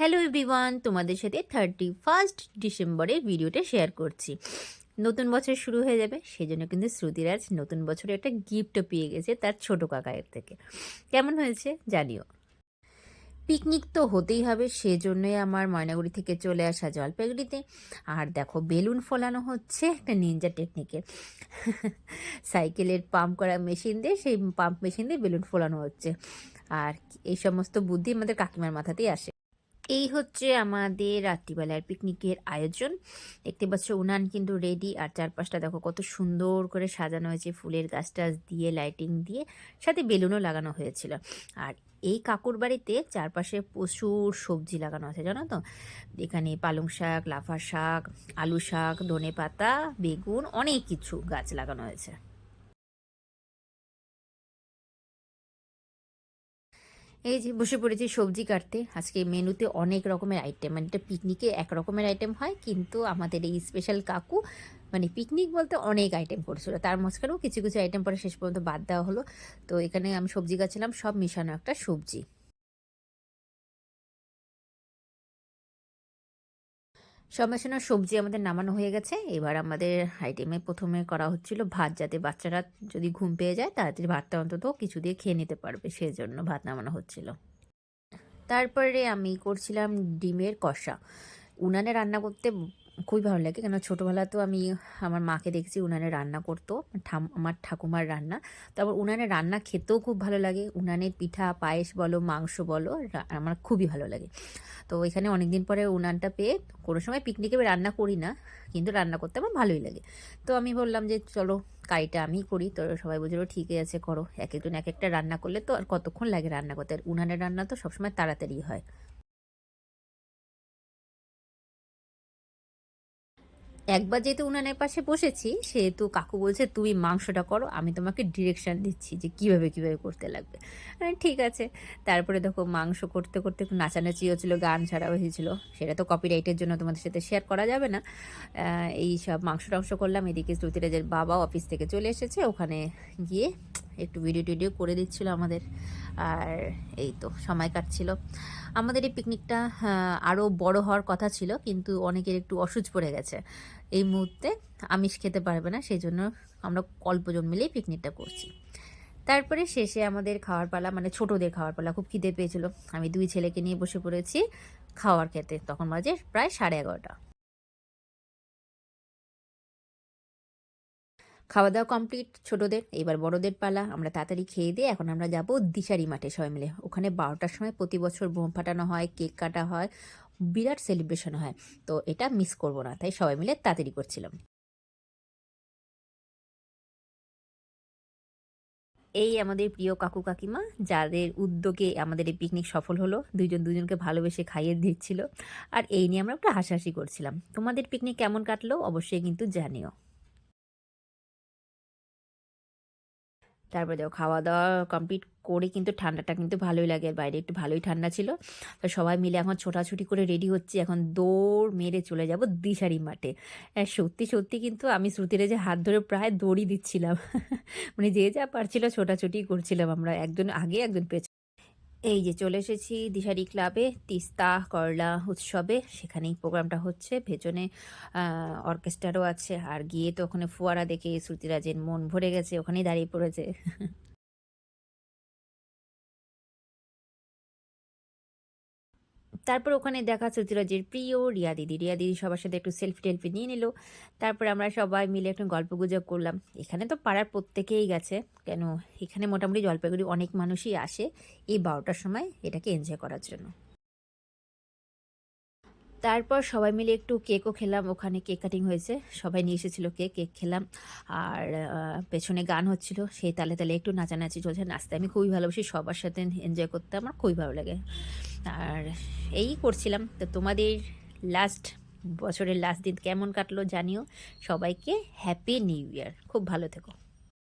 Hello everyone তোমাদের সাথে thirty first ডিসেম্বরের ভিডিওটা শেয়ার করছি। নতুন বছর শুরু হয়ে যাবে সেই জন্য কিন্তু শ্রুতিরাজ নতুন বছরে একটা গিফটও পেয়ে গেছে তার ছোট কাকায়ের থেকে। কেমন হয়েছে? জানিও। পিকনিক তো হতেই হবে, সেজন্যই আমার ময়নাগুড়ি থেকে চলে আসা জলপাইগুড়িতে। আর দেখো, বেলুন ফোলানো হচ্ছে একটা নিনজা টেকনিকে সাইকেলের পাম্প করা মেশিন দিয়ে, সেই পাম্প মেশিন দিয়ে বেলুন ফোলানো হচ্ছে। আর এই সমস্ত বুদ্ধি আমাদের কাকিমার মাথাতেই আসে। এই হচ্ছে আমাদের রাত্রিবেলার পিকনিকের আয়োজন। দেখতে পাচ্ছ উনান কিন্তু রেডি আর চারপাশটা দেখো কত সুন্দর করে সাজানো হয়েছে ফুলের গাছ টাছ দিয়ে লাইটিং দিয়ে, সাথে বেলুনও লাগানো হয়েছিল। আর এই কাকুর বাড়িতে চারপাশে প্রচুর সবজি লাগানো আছে, জানো তো? এখানে পালং শাক লাফা শাক, আলু শাক ধনে পাতা বেগুন, অনেক কিছু গাছ লাগানো হয়েছে। এই যে বসে পড়েছি সবজি কাটতে। আজকে মেনুতে অনেক রকমের আইটেম মানে এটা পিকনিকে এক রকমের আইটেম হয়, কিন্তু আমাদের এই স্পেশাল কাকু মানে পিকনিক বলতে অনেক আইটেম করেছিল। তার মাঝখানেও কিছু কিছু আইটেম পরে শেষ পর্যন্ত বাদ দেওয়া হলো। তো এখানে আমি সবজি গাছিলাম সব মিশানো একটা সবজি। সমাসনা সবজি আমাদের নামানো হয়ে গেছে। এবার আমাদের আইটেমে প্রথমে করা হচ্ছিল ভাত, যাতে বাচ্চারা যদি ঘুম পেয়ে যায়, তাড়াতাড়ি ভাতটা অন্তত কিছু দিয়ে খেয়ে নিতে পারবে। সেজন্য ভাত নামানো হচ্ছিল। তারপরে আমি করছিলাম ডিমের কষা। উনানে রান্না করতে খুবই ভালো লাগে। কেন ছোটোবেলা তো আমি আমার মাকে দেখছি, উনানে রান্না করতো। ঠাম, আমার ঠাকুমার রান্না। তারপর উনানে রান্না খেতেও খুব ভালো লাগে। উনানের পিঠা, পায়েস বলো, মাংস বলো আমার খুবই ভালো লাগে। তো এখানে অনেক দিন পরে উনানটা পেয়ে কোনো সময় পিকনিকে রান্না করি না, কিন্তু রান্না করতে আমার ভালোই লাগে। তো আমি বললাম যে, চলো কাইটা আমি করি। তো সবাই বুঝলো ঠিকই আছে, করো। এক একজন এক একটা রান্না করলে তো আর কতক্ষণ লাগে রান্না করতে। আর উনানের রান্না তো সবসময় তাড়াতাড়ি হয়। একবার যেহেতু উনানের পাশে বসেছি, সেহেতু কাকু বলছে, তুমি মাংসটা করো, আমি তোমাকে ডিরেকশান দিচ্ছি যে কীভাবে কীভাবে করতে লাগবে। ঠিক আছে। তারপরে দেখো মাংস করতে করতে একটু নাচানাচি হচ্ছিল গান ছাড়াও হয়েছিল। সেটা তো কপিরাইটের জন্য তোমাদের সাথে শেয়ার করা যাবে না। এই সব মাংস টাংস করলাম, এদিকে শ্রুতিরাজের বাবা অফিস থেকে চলে এসেছে, ওখানে গিয়ে একটু ভিডিও টিডিও করে দিচ্ছিল আমাদের। আর এই তো সময় কাটছিল। আমাদের এই পিকনিকটা আরও বড় হওয়ার কথা ছিল, কিন্তু অনেকের একটু অসুচ পড়ে গেছে। এই মুহূর্তে আমিষ খেতে পারবে না সেই জন্য আমরা অল্পজন মিলেই পিকনিকটা করছি। তারপরে শেষে আমাদের খাওয়ার পালা মানে ছোটদের খাওয়ার পালা, খুব খিদে পেয়েছিল। আমি দুই ছেলেকে নিয়ে বসে পড়েছি খাওয়ার খেতে। তখন বাজে প্রায় সাড়ে এগারোটা। খাওয়া দাওয়া কমপ্লিট ছোটোদের, এবার বড়দের পালা, আমরা তাড়াতাড়ি খেয়ে দিয়ে এখন আমরা যাব দিশারি মাঠে সবাই মিলে। ওখানে বারোটার সময় প্রতি বছর বোম ফাটানো হয়, কেক কাটা হয়, বিরাট সেলিব্রেশন হয়। তো এটা মিস করব না, তাই সবাই মিলে তাড়াতাড়ি করছিলাম। এই আমাদের প্রিয় কাকু কাকিমা, যাদের উদ্যোগে আমাদের এই পিকনিক সফল হলো দুজন দুজনকে ভালোবেসে খাইয়ে দিচ্ছিল। আর এই নিয়ে আমরা একটু হাসাহাসি করছিলাম। তোমাদের পিকনিক কেমন কাটলো? অবশ্যই কিন্তু জানিও। তারপরে দেখো খাওয়া দাওয়া কমপ্লিট করে কিন্তু ঠান্ডাটা কিন্তু ভালোই লাগে। আর বাইরে একটু ভালোই ঠান্ডা ছিল। তো সবাই মিলে এখন ছোটাছুটি করে রেডি হচ্ছে। এখন দৌড় মেরে চলে যাব দিশারি মাঠে। হ্যাঁ সত্যি সত্যি কিন্তু আমি শ্রুতিরে যে হাত ধরে প্রায় দৌড়ি দিচ্ছিলাম। মানে যে যা পারছিল ছোটাছুটি করছিলাম আমরা। একজন আগে, একজন পেছনে। এই যে চলে এসেছি দিশারি ক্লাবে তিস্তা, করলা উৎসবে। সেখানেই প্রোগ্রামটা হচ্ছে, ভেজনে অর্কেস্ট্রারও আছে। আর গিয়ে তো ওখানে ফোয়ারা দেখে শ্রুতিরাজের মন ভরে গেছে, ওখানেই দাঁড়িয়ে পড়েছে। তারপর ওখানে দেখা শ্রুতিরাজের প্রিয় রিয়া দিদি। রিয়া দিদি সবার সাথে একটু সেলফি টেলফি নিয়ে নিল। তারপর আমরা সবাই মিলে একটু গল্প গুজব করলাম। এখানে তো পাড়ার প্রত্যেকেই গেছে। কেন? এখানে মোটামুটি জলপাইগুড়ি অনেক মানুষই আসে এই বারোটার সময় এটাকে এনজয় করার জন্য। তারপর সবাই মিলে একটু কেকও খেলাম। ওখানে কেক কাটিং হয়েছে। সবাই নিয়ে এসেছিল কেক কেক খেলাম। আর পেছনে গান হচ্ছিল। সেই তালে তালে একটু নাচানাচি চলছে। নাচতে আমি খুবই ভালোবাসি। সবার সাথে এনজয় করতে আমার খুবই ভালো লাগে। আর এই করছিলাম। তো তোমাদের লাস্ট বছরের লাস্ট দিন কেমন কাটলো জানিও। সবাইকে হ্যাপি নিউ ইয়ার খুব ভালো থেকো।